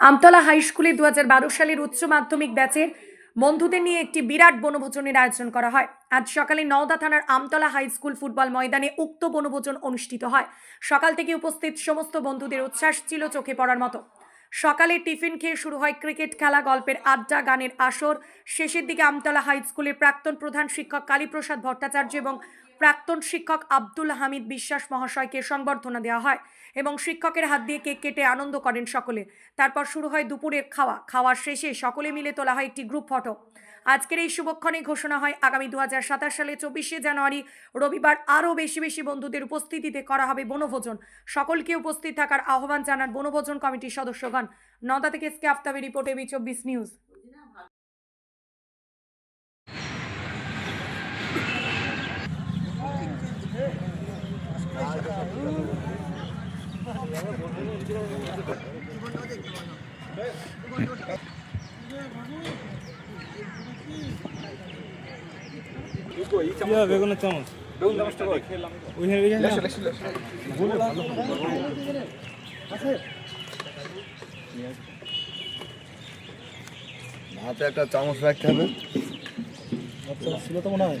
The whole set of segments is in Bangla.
আমতলা হাই স্কুলে দুহাজার বারো সালের উচ্চ মাধ্যমিক ব্যাচের বন্ধুদের নিয়ে একটি বিরাট বনভোজনের আয়োজন করা হয়। আজ সকালে নওদা থানার আমতলা হাই স্কুল ফুটবল ময়দানে উক্ত বনভোজন অনুষ্ঠিত হয়। সকাল থেকে উপস্থিত সমস্ত বন্ধুদের উচ্ছ্বাস ছিল চোখে পড়ার মতো। সকালে টিফিন খেয়ে শুরু হয় ক্রিকেট খেলা, গল্পের আড্ডা, গানের আসর। শেষের দিকে আমতলা হাই স্কুলের প্রাক্তন প্রধান শিক্ষক কালীপ্রসাদ ভট্টাচার্য এবং প্রাক্তন শিক্ষক আব্দুল হামিদ বিশ্বাস মহাশয়কে সংবর্ধনা দেওয়া হয় এবং শিক্ষকের হাত দিয়ে কেক কেটে আনন্দ করেন সকলে। তারপর শুরু হয় দুপুরের খাওয়া। খাওয়ার শেষে সকলে মিলে তোলা হয় একটি গ্রুপ ফটো। আজকের এই শুভক্ষণে ঘোষণা হয়, আগামী দু হাজার সাতাশ সালে চব্বিশে জানুয়ারি রবিবার আরও বেশি বেশি বন্ধুদের উপস্থিতিতে করা হবে বনভোজন। সকলকে উপস্থিত থাকার আহ্বান জানান বনভোজন কমিটির সদস্যগণ। নদা থেকে এসকে আফতাবে রিপোর্ট এবি চব্বিশ নিউজ। বেগুনের চামচ। ওইখানে রেখে না। হাতে একটা চামচ রাখতে হবে। আচ্ছা ছিল তো মনে হয়।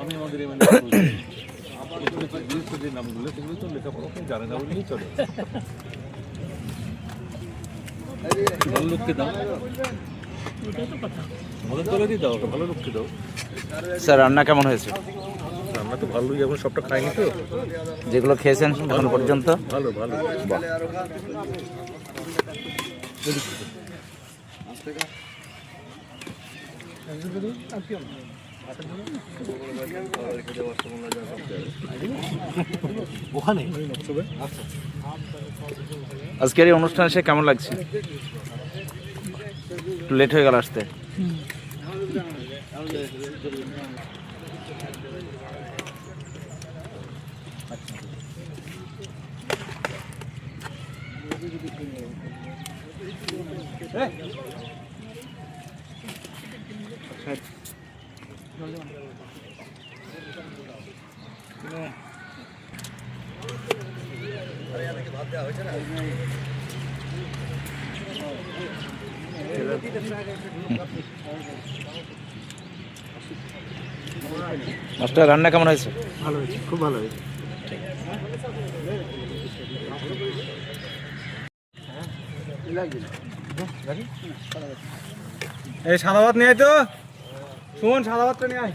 আমি আমাদের যে নামগুলো সেগুলো তো লেখাপড়া জানে না বললেই চলে। ভালো লোককে দাও। ভালো দাও ভালো লোককে দাও। স্যার রান্না কেমন হয়েছে? রান্না তো ভালোই এখন সবটা খাইনি তো। যেগুলো খেয়েছেন এখন পর্যন্ত? ভালো ভালো। ওখানে? আজকের এই অনুষ্ঠানে সে কেমন লাগছে? একটু লেট হয়ে গেল আসতে। মাস্টার রান্না কেমন হয়েছে? ভালো হয়েছে খুব ভালো হয়েছে। এই সাদা ভাত নিয়ে তো। সুমন সাদা ভাতটা নিয়ে আয়।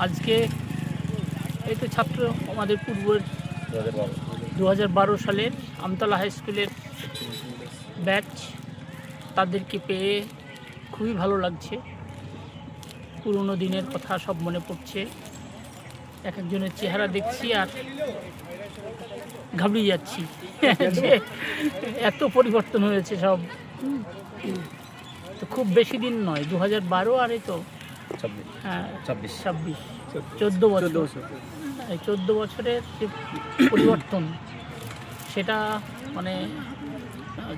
আজকে এই তো ছাত্র আমাদের পূর্বের দু বারো সালের আমতলা হাই স্কুলের ব্যাচ তাদেরকে পেয়ে খুবই ভালো লাগছে। পুরনো দিনের কথা সব মনে পড়ছে। এক একজনের চেহারা দেখছি আর ঘাবড়িয়ে যাচ্ছি। এত পরিবর্তন হয়েছে সব। তো খুব বেশি দিন নয় দু হাজার বারো আর এই তো হ্যাঁ ছাব্বিশ। ছাব্বিশ। চোদ্দ বছর। চোদ্দ বছরের যে পরিবর্তন সেটা মানে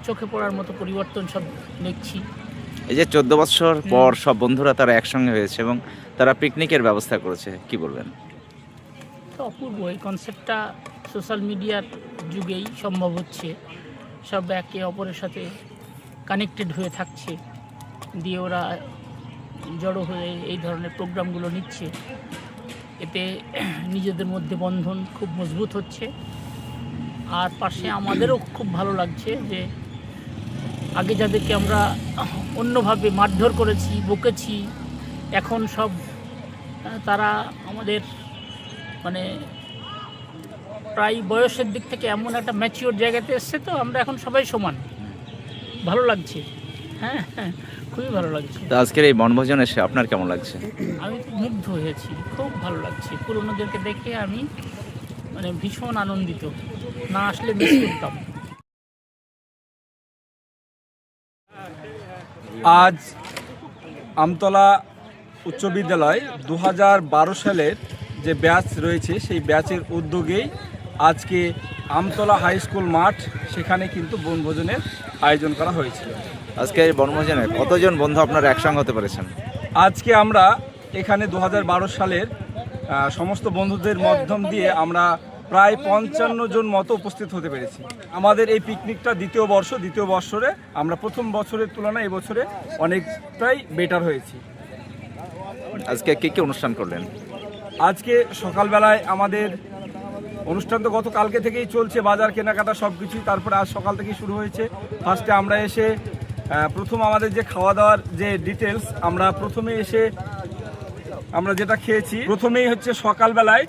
চোখে পড়ার মতো পরিবর্তন সব দেখছি। এই যে চোদ্দ বছর পর সব বন্ধুরা তারা একসঙ্গে হয়েছে এবং তারা পিকনিকের ব্যবস্থা করেছে কি বলবেন? অপূর্ব এই কনসেপ্টটা সোশ্যাল মিডিয়ার যুগেই সম্ভব হচ্ছে। সব একে অপরের সাথে কানেক্টেড হয়ে থাকছে দিয়ে ওরা জড়ো হয়ে এই ধরনের প্রোগ্রামগুলো নিচ্ছে। এতে নিজেদের মধ্যে বন্ধন খুব মজবুত হচ্ছে। আর পাশে আমাদেরও খুব ভালো লাগছে যে আগে যাদেরকে আমরা অন্যভাবে মারধর করেছি, বকেছি, এখন সব তারা আমাদের মানে প্রায় বয়সের দিক থেকে এমন একটা ম্যাচিওর জায়গাতে এসছে তো আমরা এখন সবাই সমান। ভালো লাগছে। হ্যাঁ হ্যাঁ খুবই ভালো লাগছে। তো আজকের এই বনভোজন এসে আপনার কেমন লাগছে? আমি তো মুগ্ধ হয়েছি খুব ভালো লাগছে। পুরোনোদেরকে দেখে আমি মানে ভীষণ আনন্দিত। না আসলে মিস করতাম। আজ আমতলা উচ্চ বিদ্যালয় দু বারো সালের যে ব্যাচ রয়েছে সেই ব্যাচের উদ্যোগেই আজকে আমতলা হাই স্কুল মাঠ সেখানে কিন্তু বনভোজনের আয়োজন করা হয়েছিল। আজকে এই বনভোজনে কতজন বন্ধু আপনারা একসঙ্গে হতে পেরেছেন? আজকে আমরা এখানে দু হাজার বারো সালের সমস্ত বন্ধুদের মাধ্যম দিয়ে আমরা প্রায় পঞ্চান্ন জন মতো উপস্থিত হতে পেরেছি। আমাদের এই পিকনিকটা দ্বিতীয় বর্ষ দ্বিতীয় বর্ষরে আমরা প্রথম বছরের তুলনায় এবছরে অনেকটাই বেটার হয়েছি। আজকে কি কি অনুষ্ঠান করলেন? আজকে সকালবেলায় আমাদের অনুষ্ঠান তো গত কালকে থেকেই চলছে, বাজার, কেনাকাটা সব কিছুই। তারপরে আজ সকাল থেকেই শুরু হয়েছে। ফার্স্টে আমরা এসে প্রথম আমাদের যে খাওয়া দাওয়ার যে ডিটেলস আমরা প্রথমে এসে আমরা যেটা খেয়েছি, প্রথমেই হচ্ছে সকালবেলায়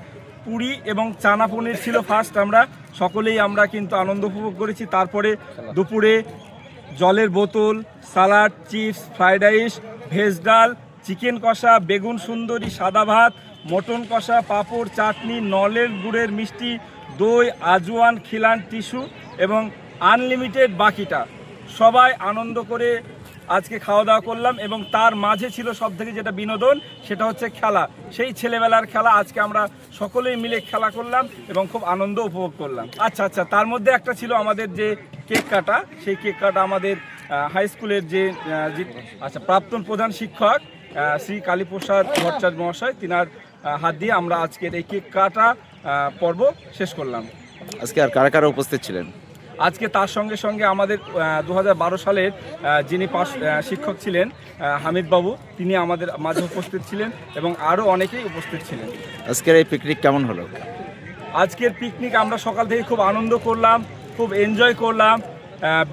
পুরি এবং চানা পনির ছিল ফার্স্ট আমরা। সকলেই আমরা কিন্তু আনন্দ উপভোগ করেছি। তারপরে দুপুরে জলের বোতল, salad, chips, fried rice, veg ডাল, চিকেন কষা, বেগুন সুন্দরী, সাদা ভাত মটন কষা, পাঁপড়, চাটনি, নলের গুড়ের মিষ্টি, দই, আজওয়ান, খিলান টিস্যু এবং আনলিমিটেড বাকিটা। সবাই আনন্দ করে আজকে খাওয়া দাওয়া করলাম এবং তার মাঝে ছিল সব থেকে যেটা বিনোদন, সেটা হচ্ছে খেলা। সেই ছেলেবেলার খেলা আজকে আমরা সকলেই মিলে খেলা করলাম এবং খুব আনন্দ উপভোগ করলাম। আচ্ছা আচ্ছা তার মধ্যে একটা ছিল আমাদের যে কেক কাটা, সেই কেক কাটা আমাদের হাই স্কুলের যে আচ্ছা প্রাক্তন প্রধান শিক্ষক শ্রী কালীপ্রসাদ ভট্টাচার্য মহাশয়, তিনার হাত দিয়ে আমরা আজকের এই কেক কাটা পর্ব শেষ করলাম। আজকে আর কারা কারা উপস্থিত ছিলেন? আজকে তার সঙ্গে সঙ্গে আমাদের দু হাজার বারো সালের যিনি পাশ শিক্ষক ছিলেন হামিদ বাবু তিনি আমাদের মাঝে উপস্থিত ছিলেন এবং আরও অনেকেই উপস্থিত ছিলেন। আজকের এই পিকনিক কেমন হলো? আজকের পিকনিক আমরা সকাল থেকে খুব আনন্দ করলাম খুব এনজয় করলাম।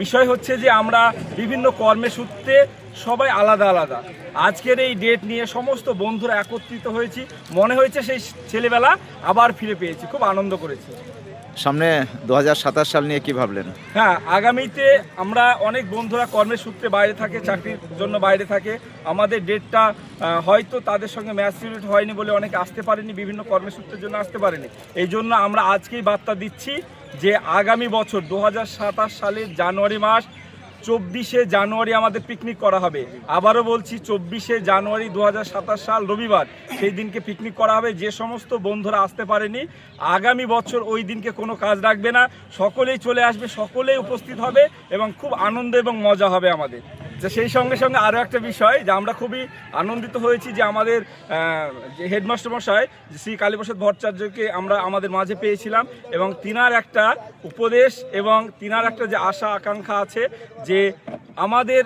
বিষয় হচ্ছে যে আমরা বিভিন্ন কর্মের সূত্রে সবাই আলাদা আলাদা। আজকের এই ডেট নিয়ে সমস্ত বন্ধুরা একত্রিত হয়েছি। মনে হয়েছে সেই ছেলেবেলা আবার ফিরে পেয়েছি খুব আনন্দ করেছি। সামনে দু হাজার সাতাশ সাল নিয়ে কি ভাবলেন? হ্যাঁ আগামীতে আমরা অনেক বন্ধুরা কর্মের সূত্রে বাইরে থাকে চাকরির জন্য বাইরে থাকে। আমাদের ডেটটা হয়তো তাদের সঙ্গে ম্যাচ রিলেট হয়নি বলে অনেকে আসতে পারেনি বিভিন্ন কর্মের সূত্রের জন্য আসতে পারেনি। এই জন্য আমরা আজকেই বার্তা দিচ্ছি যে আগামী বছর দু হাজার সাতাশ সালের জানুয়ারি মাস চব্বিশে জানুয়ারি আমাদের পিকনিক করা হবে। আবারও বলছি, চব্বিশে জানুয়ারি দু হাজার সাতাশ সাল রবিবার, সেই দিনকে পিকনিক করা হবে। যে সমস্ত বন্ধুরা আসতে পারেনি, আগামী বছর ওই দিনকে কোনো কাজ রাখবে না। সকলেই চলে আসবে, সকলেই উপস্থিত হবে এবং খুব আনন্দ এবং মজা হবে আমাদের। যে সেই সঙ্গে সঙ্গে আরও একটা বিষয় যে আমরা খুবই আনন্দিত হয়েছি যে আমাদের যে হেডমাস্টার মশাই শ্রী কালীপ্রসাদ ভট্টাচার্যকে আমরা আমাদের মাঝে পেয়েছিলাম এবং তিনার একটা উপদেশ এবং তিনার একটা যে আশা, আকাঙ্ক্ষা আছে যে আমাদের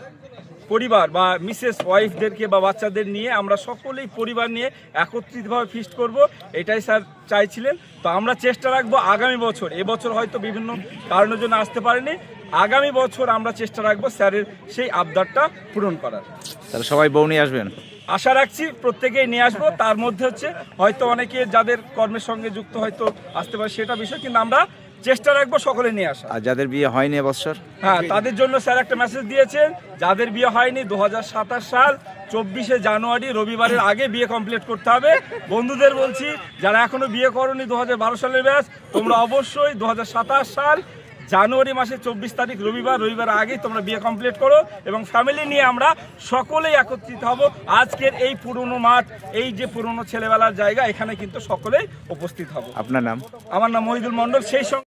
পরিবার বা মিসেস ওয়াইফদেরকে বা বাচ্চাদের নিয়ে আমরা সকলেই পরিবার নিয়ে একত্রিতভাবে ফিস্ট করব, এটাই স্যার চাইছিলেন। তো আমরা চেষ্টা রাখব আগামী বছর, এবছর হয়তো বিভিন্ন কারণের জন্য আসতে পারেনি। আগামী বছর আমরা চেষ্টা রাখব স্যারের সেই আবদারটা পূরণ করার। তাহলে সবাই বউ নিয়ে আসবেন? আশা রাখছি প্রত্যেকেই নিয়ে আসব। তার মধ্যে হচ্ছে হয়তো অনেকে যাদের কর্মের সঙ্গে যুক্ত হয়তো আসতে পারে সেটা বিষয় কিন্তু আমরা চেষ্টা রাখব সকলে নিয়ে আসা আর যাদের বিয়ে হয়নি এবছর? হ্যাঁ তাদের জন্য স্যার একটা মেসেজ দিয়েছেন যাদের বিয়ে হয়নি দু হাজার সাতাশ সাল চব্বিশে জানুয়ারি রবিবারের আগে বিয়ে কমপ্লিট করতে হবে। বন্ধুদের বলছি যারা এখনও বিয়ে করনি দু হাজার বারো সালের ব্যাস তোমরা অবশ্যই দু হাজার সাতাশ সাল জানুয়ারি মাসের চব্বিশ তারিখ রবিবার রবিবার আগেই তোমরা বিয়ে কমপ্লিট করো এবং ফ্যামিলি নিয়ে আমরা সকলেই একত্রিত হব। আজকের এই পুরনো মাঠ এই যে পুরনো ছেলেবেলার জায়গা এখানে কিন্তু সকলেই উপস্থিত হব। আপনার নাম? আমার নাম মহিদুল মন্ডল সেই সঙ্গে